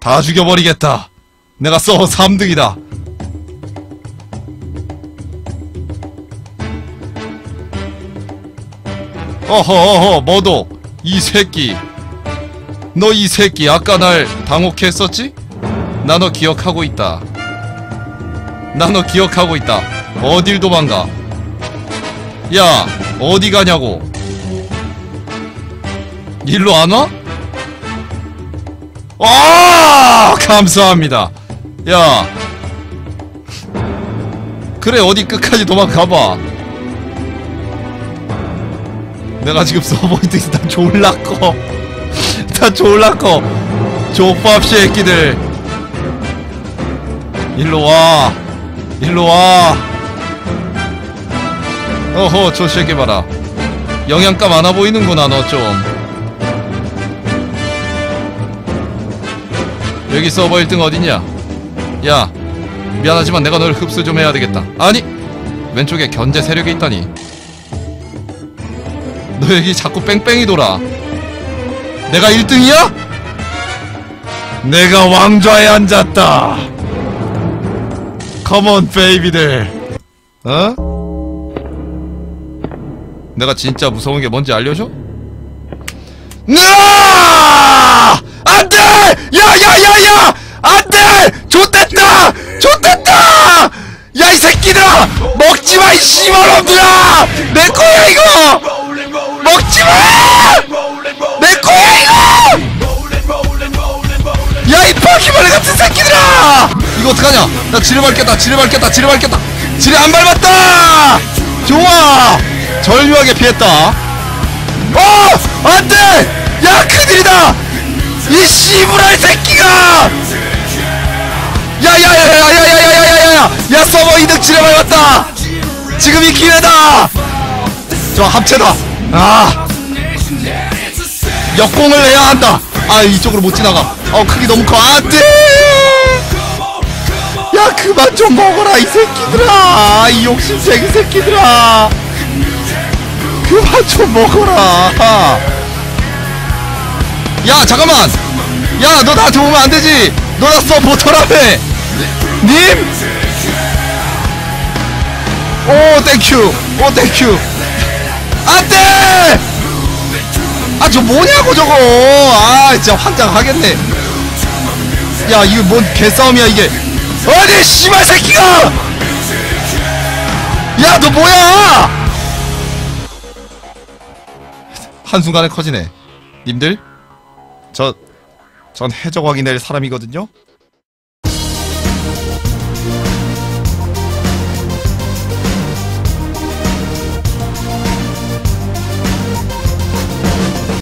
다 죽여버리겠다. 내가 서버 3등이다. 어허어허 뭐도 이 새끼 너 이 새끼 아까 날 당혹했었지? 나 너 기억하고 있다 나 너 기억하고 있다 어딜 도망가 야 어디 가냐고 일로 안 와? 아 감사합니다 야 그래 어디 끝까지 도망가봐 내가 지금 서버 인덱스 다 졸라 커. 다 졸라 커. 족밥 새끼들. 일로 와. 일로 와. 어허, 저 새끼 봐라. 영양가 많아 보이는구나, 너 좀. 여기 서버 1등 어딨냐? 야, 미안하지만 내가 널 흡수 좀 해야 되겠다. 아니! 왼쪽에 견제 세력이 있다니. 너 여기 자꾸 뺑뺑이 돌아. 내가 1등이야? 내가 왕좌에 앉았다. 컴온 베이비들. 어? 내가 진짜 무서운 게 뭔지 알려줘? 나! 안돼! 야야야야! 안돼! 좋댔다! 좋댔다! 야 이 새끼들아! 먹지마 이 씨발놈들아! 내 거야 이거! 먹지마! 어떡하냐? 나 지뢰 밟겠다 지뢰 밟겠다 지뢰 밟겠다 지뢰 안 밟았다! 좋아! 절묘하게 피했다 어! 안돼! 야 큰일이다! 이 씨부랄 새끼가! 야야야야야야야야야야! 야 서버 2등 지뢰 밟았다! 지금이 기회다! 저 합체다! 아! 역공을 해야 한다! 아 이쪽으로 못 지나가 어 크기 너무 커 안돼! 야 그만 좀 먹어라 이 새끼들아. 이 욕심쟁이 새끼들아. 그만 좀 먹어라. 야 잠깐만. 야 너 나한테 오면 안 되지? 너 나 서포터라며 님? 오 땡큐 오 땡큐 안돼! 아 저 뭐냐고 저거. 아 진짜 환장하겠네. 야 이거 뭔 개싸움이야 이게 아니 씨발 새끼가! 야 너 뭐야? 한순간에 커지네. 님들 저 전 해적 낼 사람이거든요